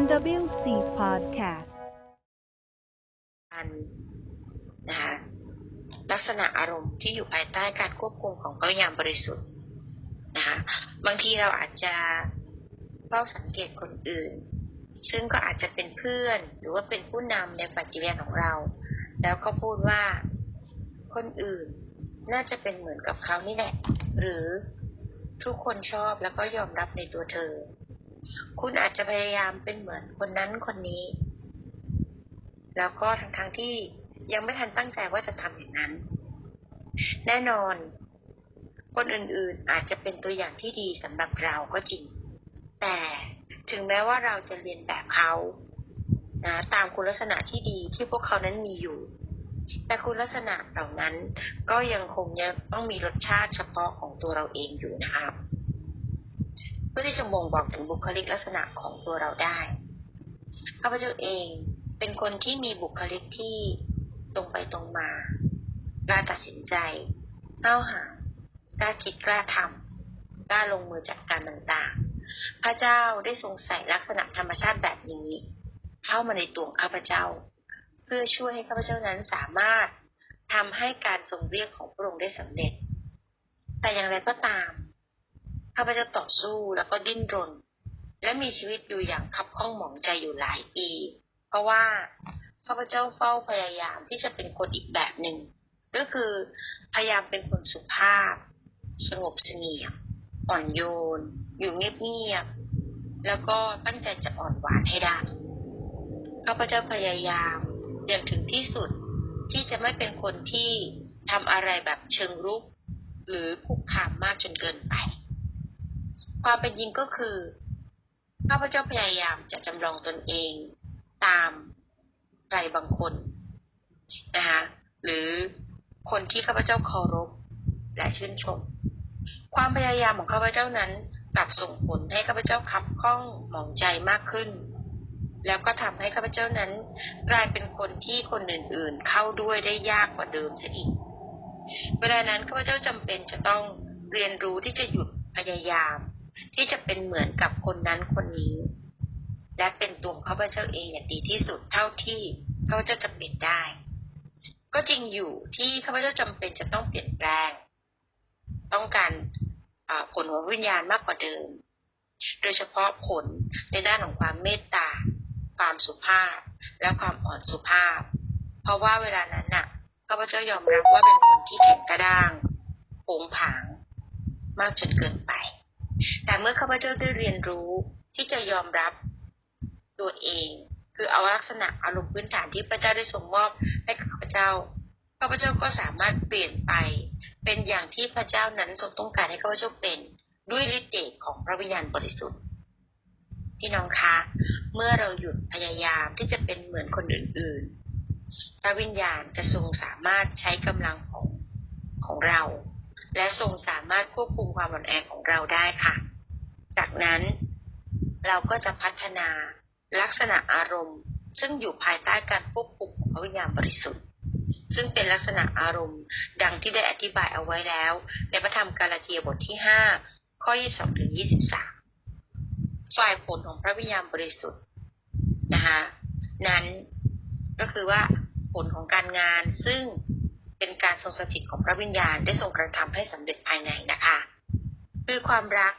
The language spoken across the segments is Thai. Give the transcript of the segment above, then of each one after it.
NWC Podcast การนะคะลักษณะอารมณ์ที่อยู่ภายใต้การควบคุมของพระวิญญาณบริสุทธิ์นะคะบางทีเราอาจจะเฝ้าสังเกตคนอื่น ซึ่งก็อาจจะเป็นเพื่อนหรือว่าเป็นผู้นำในปัจจิเวณของเรา แล้วก็พูดว่าคนอื่นน่าจะเป็นเหมือนกับเขานี่แหละ หรือทุกคนชอบแล้วก็ยอมรับในตัวเธอ คุณอาจจะพยายามเป็นเหมือนคนนั้นคนนี้ แล้วก็ทั้งๆทที่ยังไม่ทันตั้งใจว่าจะทำอย่างนั้น แน่นอน คนอื่นๆอาจจะเป็นตัวอย่างที่ดีสำหรับเราก็จริง แต่ถึงแม้ว่าเราจะเรียนแบบเขานะตามคุณลักษณะที่ดีที่พวกเขานั้นมีอยู่ แต่คุณลักษณะเหล่านั้นก็ยังคงยังต้องมีรสชาติเฉพาะของตัวเราเองอยู่นะครับ เพื่อที่จะบ่งบอกถึงบุคลิกลักษณะของตัวเราได้ข้าพเจ้าเองเป็นคนที่มีบุคลิกที่ตรงไปตรงมา กล้าตัดสินใจเล้าหากล้าคิดกล้าทำกล้าลงมือจัดการต่างๆ พระเจ้าได้ทรงใส่ลักษณะธรรมชาติแบบนี้ เข้ามาในตัวข้าพเจ้า เพื่อช่วยให้ข้าพเจ้านั้นสามารถทำให้การทรงเรียกของพระองค์ได้สำเร็จ แต่อย่างไรก็ตาม ข้าพเจ้าต่อสู้แล้วก็ดิ้นรน และมีชีวิตอยู่อย่างคับข้องหมองใจอยู่หลายปี เพราะว่าข้าพเจ้าเฝ้าพยายามที่จะเป็นคนอีกแบบหนึ่งก็คือพยายามเป็นคนสุภาพ สงบเสงี่ยมอ่อนโยน อยู่เงียบๆแล้วก็ตั้งใจจะอ่อนหวานให้ได้ข้าพเจ้าพยายามอย่างถึงที่สุดที่จะไม่เป็นคนที่ทำอะไรแบบเชิงรุก หรือคุกคามมากจนเกินไป ความเป็นจริงก็คือข้าพเจ้าพยายามจะจำลองตนเองตามใครบางคนนะคะหรือคนที่ข้าพเจ้าเคารพและชื่นชม ความพยายามของข้าพเจ้านั้นกลับส่งผลให้ข้าพเจ้าขับข้องหมองใจมากขึ้น แล้วก็ทำให้ข้าพเจ้านั้น กลายเป็นคนที่คนอื่นๆ เข้าด้วยได้ยากกว่าเดิมซะอีก เวลานั้นข้าพเจ้าจำเป็นจะต้องเรียนรู้ที่จะหยุดพยายาม ที่จะเป็นเหมือนกับคนนั้นคนนี้ และเป็นตัวข้าพเจ้าเองอย่างดีที่สุดเท่าที่ข้าพเจ้าจะเป็นได้ ก็จริงอยู่ที่ข้าพเจ้าจำเป็นจะต้องเปลี่ยนแปลง ต้องการผลของวิญญาณมากกว่าเดิม โดยเฉพาะผลในด้านของความเมตตา ความสุภาพ และความอ่อนสุภาพ เพราะว่าเวลานั้นน่ะข้าพเจ้ายอมรับว่าเป็นคนที่แข็งกระด้างโผงผางมากจนเกินไป แต่เมื่อข้าพเจ้าได้เรียนรู้ที่จะยอมรับตัวเอง คือเอาลักษณะอารมณ์พื้นฐานที่พระเจ้าได้ทรงมอบให้ข้าพเจ้าข้าพเจ้าก็สามารถเปลี่ยนไป เป็นอย่างที่พระเจ้านั้นทรงต้องการให้ข้าพเจ้าเป็นด้วยฤทธิ์เดชของพระวิญญาณบริสุทธิ์พี่น้องคะ เมื่อเราหยุดพยายามที่จะเป็นเหมือนคนอื่นๆพระวิญญาณจะทรงสามารถใช้กำลังของของเรา และทรงสามารถควบคุมความอ่อนแอของเราได้ค่ะ จากนั้นเราก็จะพัฒนาลักษณะอารมณ์ ซึ่งอยู่ภายใต้การควบคุมของพระวิญญาณบริสุทธิ์ ซึ่งเป็นลักษณะอารมณ์ ดังที่ได้อธิบายเอาไว้แล้ว ในพระธรรมกาลาเทียบทที่ห้าข้อ 22ถึง23 ฝ่ายผลของพระวิญญาณบริสุทธิ์นะคะนั้นก็คือว่าผลของการงานซึ่ง เป็นการทรงสถิตของพระวิญญาณได้ทรงกระทำให้สำเร็จภายในนะคะคือความรัก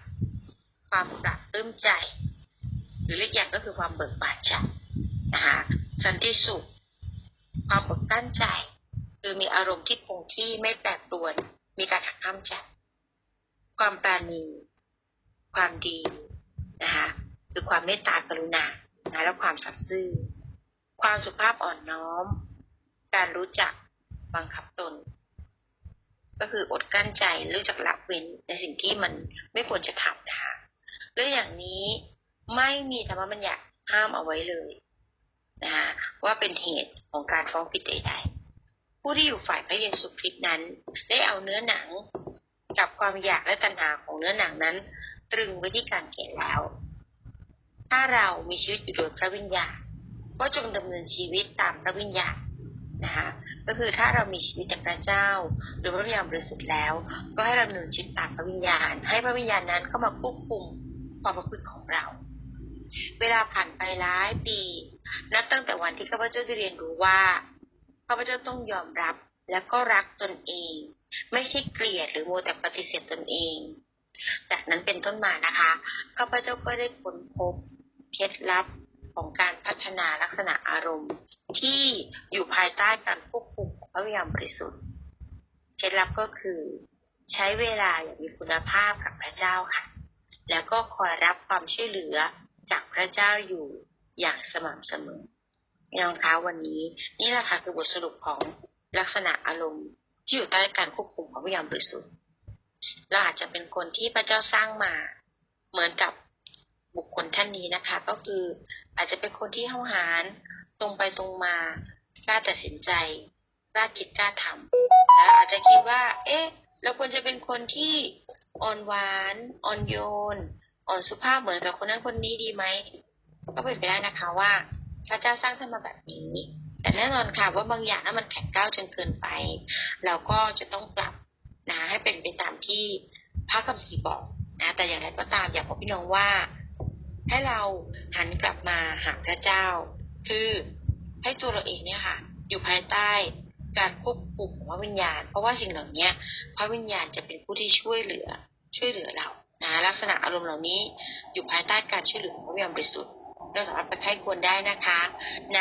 ความปรับปลื้มใจ หรือเรียกอย่างก็คือความเบิกบานใจนะคะสันติสุข ความอดกลั้นใจ คือมีอารมณ์ที่คงที่ไม่แปรปรวน มีการหักห้ามใจความปราณี ความดีนะคะคือความเมตตากรุณานะและความสัตย์ซื่อ ความสุภาพอ่อนน้อม การรู้จัก บังคับตน ก็คืออดกั้นใจรู้จักละเว้นในสิ่งที่มันไม่ควรจะทำนะคะและอย่างนี้ไม่มีธรรมบัญญัติห้ามเอาไว้เลยนะคะว่าเป็นเหตุของการฟ้องผิดใดๆผู้ที่อยู่ฝ่ายพระเยซูคริสต์นั้น ได้เอาเนื้อหนังกับความอยากและตัณหาของเนื้อหนังนั้น ตรึงไว้ที่การเขียนแล้ว ถ้าเรามีชีวิตอยู่โดยพระวิญญาณก็จงดำเนินชีวิตตามพระวิญญาณนะคะ ก็คือถ้าเรามีชีวิตจากพระเจ้าโดยพระวิญญาณบริสุทธิ์แล้ว ก็ให้เราดำเนินชีวิตตามพระวิญญาณ ให้พระวิญญาณนั้นเข้ามาควบคุมความประพฤติของเรา เวลาผ่านไปหลายปี นับตั้งแต่วันที่ข้าพเจ้าได้เรียนรู้ว่าข้าพเจ้าต้องยอมรับและก็รักตนเอง ไม่ใช่เกลียดหรือโมแต่ปฏิเสธตนเอง จากนั้นเป็นต้นมานะคะข้าพเจ้าก็ได้ค้นพบเคล็ดลับ ของการพัฒนาลักษณะอารมณ์ ที่อยู่ภายใต้การควบคุมของพระวิญญาณบริสุทธิ์เคล็ดลับก็คือใช้เวลาอย่างมีคุณภาพกับพระเจ้าค่ะ แล้วก็คอยรับความช่วยเหลือจากพระเจ้าอยู่อย่างสม่ำเสมอพี่น้องคะวันนี้ นี่แหละค่ะคือบทสรุปของลักษณะอารมณ์ ที่อยู่ใต้การควบคุมของพระวิญญาณบริสุทธิ์เราอาจจะเป็นคนที่พระเจ้าสร้างมา เหมือนกับบุคคลท่านนี้นะคะ ก็คือ อาจจะเป็นคนที่ห้าวหาญตรงไปตรงมากล้าตัดสินใจกล้าคิดกล้าทำแล้วอาจจะคิดว่า เอ๊ะเราควรจะเป็นคนที่อ่อนหวานอ่อนโยน อ่อนสุภาพเหมือนกับคนนั้นคนนี้ดีไหมก็เป็นไปได้นะคะว่าพระเจ้าสร้างท่านมาแบบนี้ แต่แน่นอนค่ะว่าบางอย่างนั้นมันแข็งก้าวจนเกินไป เราก็จะต้องปรับนะให้เป็นไปตามที่พระคัมภีร์บอกนะแต่อย่างไรก็ตามอยากบอกพี่น้องว่า ให้เราหันกลับมาหาพระเจ้า คือให้ตัวเราเองเนี่ยค่ะ อยู่ภายใต้การควบคุมของพระวิญญาณ เพราะว่าสิ่งเหล่านี้พระวิญญาณจะเป็นผู้ที่ช่วยเหลือ ช่วยเหลือเรานะลักษณะอารมณ์เหล่านี้อยู่ภายใต้การช่วยเหลือของพระวิญญาณบริสุทธิ์เราสามารถไปไข้ควรได้นะคะ ใน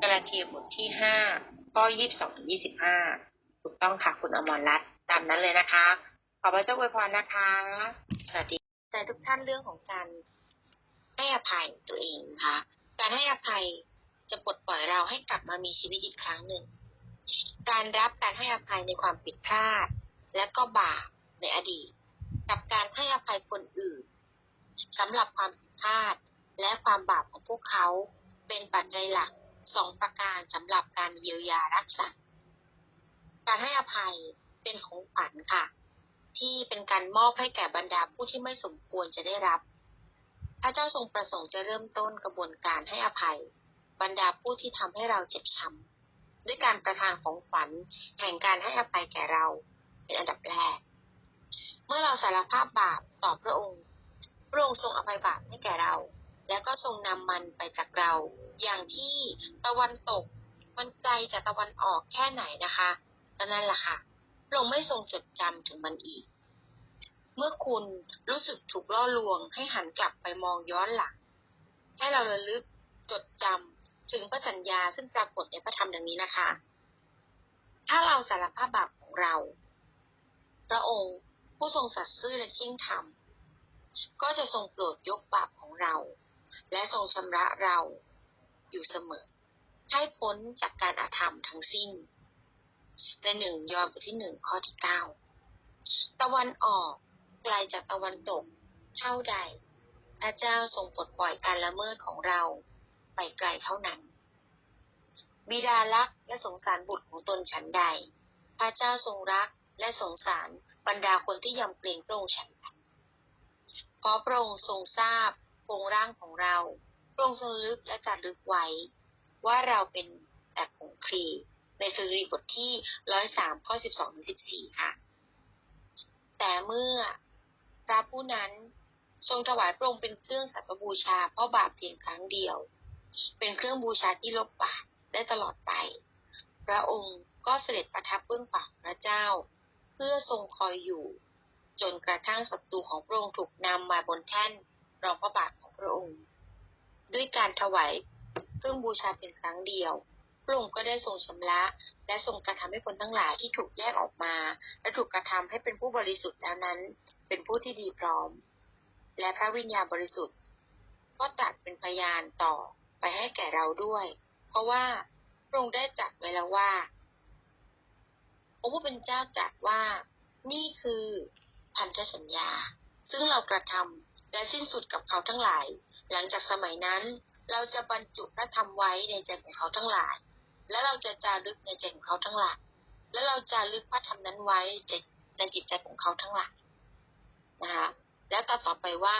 กาลาเทียบทที่ห้าข้อยี่สิบสองถึงยี่สิบห้าถูกต้องค่ะคุณอมรรัตน์ตามนั้นเลยนะคะ ขอพระเจ้าอวยพรนะคะสวัสดีใจทุกท่านเรื่องของการ ให้อภัยตัวเองนะคะการให้อภัยจะปลดปล่อยเราให้กลับมามีชีวิตอีกครั้งหนึ่ง การรับการให้อภัยในความผิดพลาด และก็บาปในอดีต กับการให้อภัยคนอื่นสำหรับความผิดพลาดและความบาปของพวกเขาเป็นปัจจัยหลักสองประการสำหรับการเยียวยารักษา การให้อภัยเป็นของขวัญค่ะ ที่เป็นการมอบให้แก่บรรดาผู้ที่ไม่สมควรจะได้รับ พระเจ้าทรงประสงค์จะเริ่มต้นกระบวนการให้อภัย บรรดาผู้ที่ทำให้เราเจ็บช้ำด้วยการประทานของขวัญแห่งการให้อภัยแก่เรา เป็นอันดับแรก เมื่อเราสารภาพบาปต่อพระองค์ พระองค์ทรงอภัยบาปให้แก่เรา แล้วก็ทรงนำมันไปจากเรา อย่างที่ตะวันตกมันไกลจากตะวันออกแค่ไหนนะคะก็นั่นแหละค่ะพระองค์ไม่ทรงจดจำถึงมันอีก มื่อคุณรู้สึกถูกล่อลวง ให้หันกลับไปมองย้อนหลัง ให้เราระลึกจดจำถึงพระสัญญาซึ่งปรากฏในพระธรรมดังนี้นะคะ ถ้าเราสารภาพบาปของเรา พระองค์ผู้ทรงสัตย์ซื่อและเที่ยงธรรม ก็จะทรงโปรดยกบาปของเรา และทรงชำระเราอยู่เสมอ ให้พ้นจากการอาธรรมทั้งสิ้นในหนึ่งยอห์นบทที่หนึ่งข้อที่เก้าตะวันออก ไกลจากตะวันตก เท่าใด พระเจ้าทรงปลดปล่อยการละเมิดของเราไปไกลเท่านั้น บิดารักและสงสารบุตรของตนฉันใด พระเจ้าทรงรักและสงสารบรรดาคนที่ยำเกรงพระองค์ฉันนั้นเพราะพระองค์ทรงทราบโครงร่างของเราพระองค์ทรงลึกและจัดลึกไว้ ว่าเราเป็นแต่ผงคลีในสรีบทที่ร้อยสามข้อสิบสองถึงสิบสี่ค่ะ แต่เมื่อ ระผู้นั้นทรงถวายพระองค์เป็นเครื่องสัพพบูชาเพราะบาปเพียงครั้งเดียว เป็นเครื่องบูชาที่ลบบาปได้ตลอดไป พระองค์ก็เสด็จประทับเบื้องขวาของพระเจ้า เพื่อทรงคอยอยู่ จนกระทั่งศัตรูของพระองค์ถูกนำมาบนแท่นรองพระบาทของพระองค์ ด้วยการถวายเครื่องบูชาเป็นครั้งเดียวพระองค์ก็ได้ทรงชำระ และทรงกระทำให้คนทั้งหลายที่ถูกแยกออกมา และถูกกระทำให้เป็นผู้บริสุทธิ์แล้วนั้น เป็นผู้ที่ดีพร้อม และพระวิญญาณบริสุทธิ์ ก็ตัดเป็นพยานต่อไปให้แก่เราด้วย เพราะว่าพระองค์ได้ตรัสไว้แล้วว่าองค์ผู้เป็นเจ้าตรัสว่า นี่คือพันธสัญญา ซึ่งเรากระทำและสิ้นสุดกับเขาทั้งหลาย หลังจากสมัยนั้น เราจะบรรจุพระธรรมไว้ในใจของเขาทั้งหลาย และเราจะจารึกในใจของเขาทั้งหลาย และเราจะลึกพระธรรมนั้นไว้ในจิตใจของเขาทั้งหลาย นะคะแล้วต่อต่อไปว่า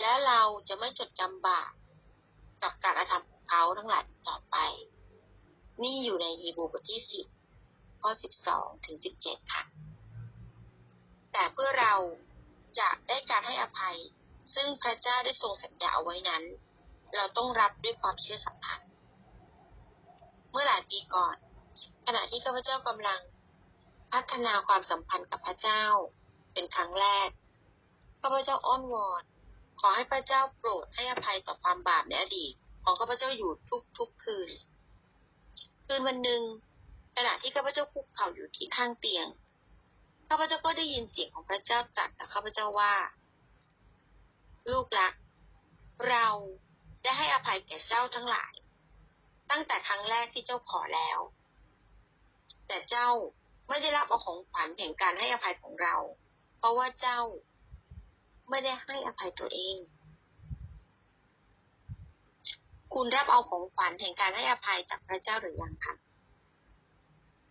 และเราจะไม่จดจำบาปกับการกระทำของเขาทั้งหลายต่อไป นี่อยู่ในฮีบรูบทที่สิบข้อสิบสองถึงสิบเจ็ดค่ะ แต่เพื่อเราจะได้การให้อภัย ซึ่งพระเจ้าได้ทรงสัญญาเอาไว้นั้น เราต้องรับด้วยความเชื่อศรัทธาเมื่อหลายปีก่อน ขณะที่ข้าพเจ้ากำลังพัฒนาความสัมพันธ์กับพระเจ้า เป็นครั้งแรก ข้าพเจ้าอ้อนวอน ขอให้พระเจ้าโปรดให้อภัยต่อความบาปในอดีต ของข้าพเจ้าอยู่ทุกๆคืน คืนวันหนึ่งขณะที่ข้าพเจ้าคุกเข่าอยู่ที่ข้างเตียงข้าพเจ้าก็ได้ยินเสียงของพระเจ้าตรัสกับข้าพเจ้าว่า ลูกรัก เราได้ให้อภัยแก่เจ้าทั้งหลาย ตั้งแต่ครั้งแรกที่เจ้าขอแล้ว แต่เจ้าไม่ได้รับเอาของขวัญแห่งการให้อภัยของเรา เพราะว่าเจ้า ไม่ได้ให้อภัยตัวเอง คุณรับเอาของขวัญแห่งการให้อภัยจากพระเจ้าหรือยังคะ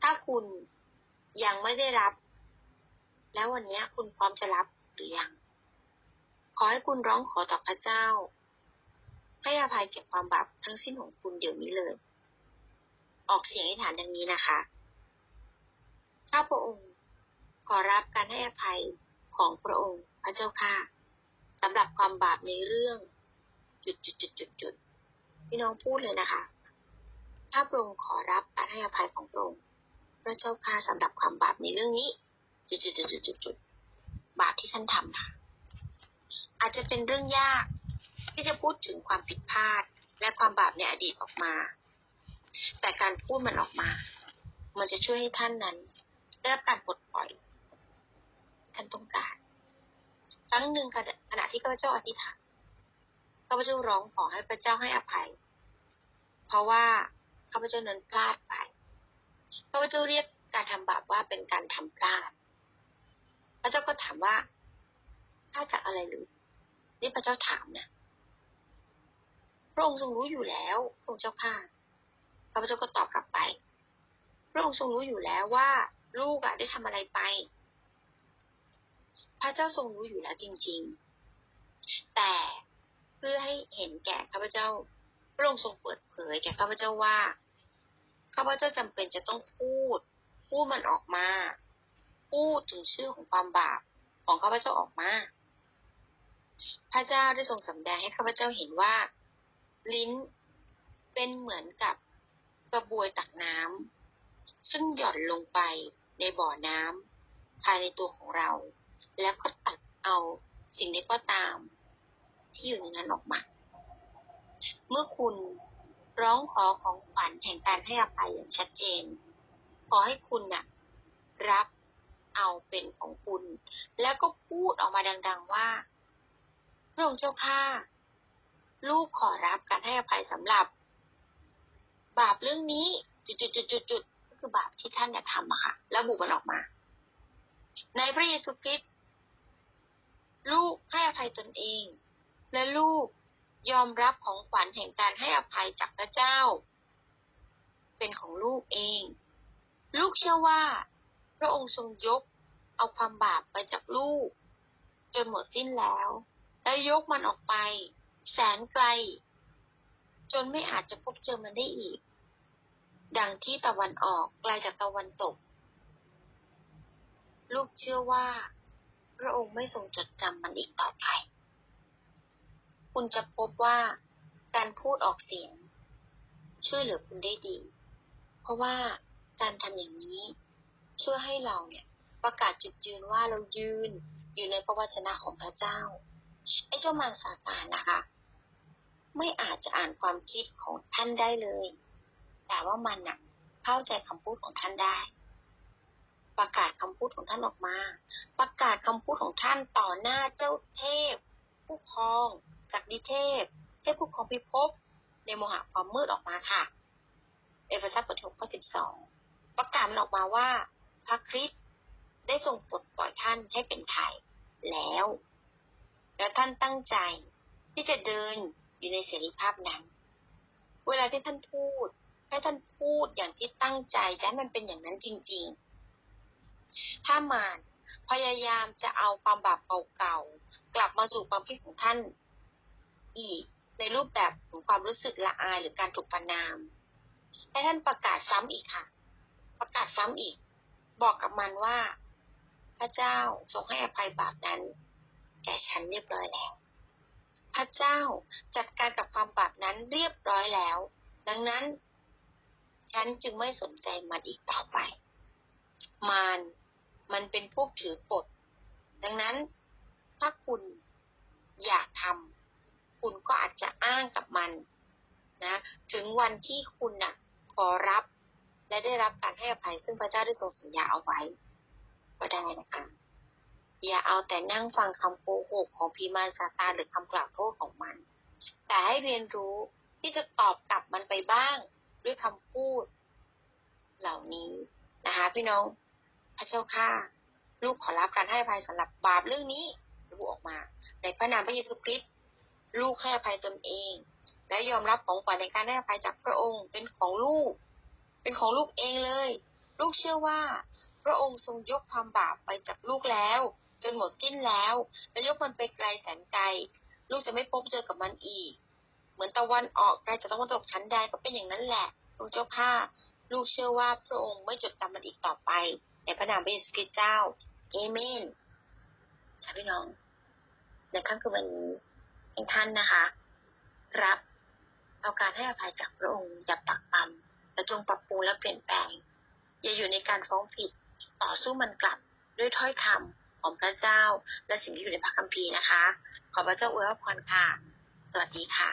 ถ้าคุณยังไม่ได้รับ แล้ววันนี้คุณพร้อมจะรับหรือยัง ขอให้คุณร้องขอต่อพระเจ้า ให้อภัยเก็บความบาปทั้งสิ้นของคุณเดี๋ยวนี้เลย ออกเสียงให้ฐานดังนี้นะคะข้าพระองค์ขอรับการให้อภัยของพระองค์ พระเจ้าค่ะสำหรับความบาปในเรื่อง จุดจุดจุดจุดจุดพี่น้องพูดเลยนะคะข้าพระองค์ขอรับการให้อภัยของพระองค์พระเจ้าค่ะสำหรับความบาปในเรื่องนี้ จุดจุดจุดจุดจุดจุดบาปที่ท่านทำค่ะอาจจะเป็นเรื่องยาก ที่จะพูดถึงความผิดพลาด และความบาปในอดีตออกมา แต่การพูดมันออกมา มันจะช่วยให้ท่านนั้นได้รับการปลดปล่อย ท่านต้องการ ครั้งหนึ่งขณะที่ข้าพเจ้าอธิษฐานข้าพเจ้าร้องขอให้พระเจ้าให้อภัย เพราะว่าข้าพเจ้านั้นพลาดไปข้าพเจ้าเรียกการทำบาปว่าเป็นการทำพลาด พระเจ้าก็ถามว่าพลาดจากอะไรหรือนี่พระเจ้าถามนะพระองค์ทรงรู้อยู่แล้วพระองค์เจ้าข้าข้าพเจ้าก็ตอบกลับไป พระองค์ทรงรู้อยู่แล้วว่า ลูกอะได้ทำอะไรไป พระเจ้าทรงรู้อยู่แล้วจริง ๆ แต่เพื่อให้เห็นแก่ข้าพเจ้าพระองค์ทรงเปิดเผยแก่ข้าพเจ้าว่าข้าพเจ้าจำเป็นจะต้องพูด พูดมันออกมา พูดถึงชื่อของความบาปของข้าพเจ้าออกมา พระเจ้าได้ทรงสำแดงให้ข้าพเจ้าเห็นว่า ลิ้นเป็นเหมือนกับกระบวยตักน้ำซึ่งหย่อนลงไปในบ่อน้ำภายในตัวของเรา แล้วก็ตักเอาสิ่งใดก็ตาม ที่อยู่ในนั้นออกมา เมื่อคุณร้องขอของขวัญแห่งการให้อภัยอย่างชัดเจน ขอให้คุณน่ะรับเอาเป็นของคุณ แล้วก็พูดออกมาดัง ๆว่า พระองค์เจ้าข้าลูกขอรับการให้อภัยสำหรับ บาปเรื่องนี้จุดๆๆๆก็คือบาปที่ท่านเนี่ยทำอะค่ะ แล้วบุกมันออกมา ในพระเยซูคริสต์ ลูกให้อภัยตนเอง และลูกยอมรับของขวัญแห่งการให้อภัยจากพระเจ้า เป็นของลูกเอง ลูกเชื่อว่า พระองค์ทรงยกเอาความบาปไปจากลูก จนหมดสิ้นแล้ว แล้วยกมันออกไป แสนไกล จนไม่อาจจะพบเจอมันได้อีก ดังที่ตะวันออกไกลจากตะวันตก ลูกเชื่อว่า ระองค์ไม่ทรงจดจำมันอีกต่อไป คุณจะพบว่าการพูดออกเสียง ช่วยเหลือคุณได้ดี เพราะว่าการทำอย่างนี้ช่วยให้เราเนี่ยประกาศจุดยืนว่าเรายืนอยู่ในพระวจนะของพระเจ้า ไอ้เจ้ามารซาตานนะคะ ไม่อาจจะอ่านความคิดของท่านได้เลย แต่ว่ามันน่ะเข้าใจคำพูดของท่านได้ ประกาศคำพูดของท่านออกมา ประกาศคำพูดของท่านต่อหน้าเจ้าเทพ ผู้ครองศักดิเทพ เทพผู้ครองพิภพในโมหะความมืดออกมาค่ะเอเฟซัสบทที่หกข้อสิบสองประกาศมันออกมาว่า พระคริสต์ได้ทรงปลดปล่อยท่านให้เป็นไทยแล้ว และท่านตั้งใจที่จะเดินอยู่ในเสรีภาพนั้น เวลาที่ท่านพูดให้ท่านพูดอย่างที่ตั้งใจจะให้มันเป็นอย่างนั้นจริง ๆ ถ้ามารพยายามจะเอาความบาปเก่าๆกลับมาสู่ความคิดของท่านอีกในรูปแบบของความรู้สึกละอายหรือการถูกประนาม ให้ท่านประกาศซ้ำอีกค่ะ ประกาศซ้ำอีก บอกกับมันว่า พระเจ้าทรงให้อภัยบาปนั้น แก่ฉันเรียบร้อยแล้ว พระเจ้าจัดการกับความบาปนั้นเรียบร้อยแล้ว ดังนั้น ฉันจึงไม่สนใจมันอีกต่อไป มาร มันเป็นพวกถือกฎ ดังนั้นถ้าคุณอยากทำคุณก็อาจจะอ้างกับมันนะ ถึงวันที่คุณน่ะขอรับและได้รับการให้อภัยซึ่งพระเจ้าได้ทรงสัญญาเอาไว้ ก็ได้นะคะอย่าเอาแต่นั่งฟังคำโกหกของพีมารซาตานหรือคำกล่าวโทษของมัน แต่ให้เรียนรู้ที่จะตอบกลับมันไปบ้างด้วยคำพูดเหล่านี้นะคะพี่น้อง พระเจ้าข้าลูกขอรับการให้อภัยสำหรับบาปเรื่องนี้ลูกออกมา ในพระนามพระเยซูคริสต์ลูกให้อภัยตนเอง และยอมรับของขวัญในการให้อภัยจากพระองค์เป็นของลูก เป็นของลูกเองเลย ลูกเชื่อว่า พระองค์ทรงยกความบาปไปจากลูกแล้ว จนหมดสิ้นแล้วและยกมันไปไกลแสนไกล ลูกจะไม่พบเจอกับมันอีก เหมือนตะวันออกไกลจากตะวันตกชั้นใดก็เป็นอย่างนั้นแหละลูกเจ้าข้าลูกเชื่อว่าพระองค์ไม่จดจำมันอีกต่อไป ในพระนามพระเยซูคริสต์เจ้าเอเมนค่ะพี่น้องในค่ำคืนวันนี้ให้ท่านนะคะ รับเอาการให้อภัยจากพระองค์อย่าปักปั๊มและจงปรับปรุงและเปลี่ยนแปลง อย่าอยู่ในการฟ้องผิดต่อสู้มันกลับด้วยถ้อยคำของพระเจ้า และสิ่งที่อยู่ในพระคัมภีร์นะคะ ขอพระเจ้าอวยพรค่ะ สวัสดีค่ะ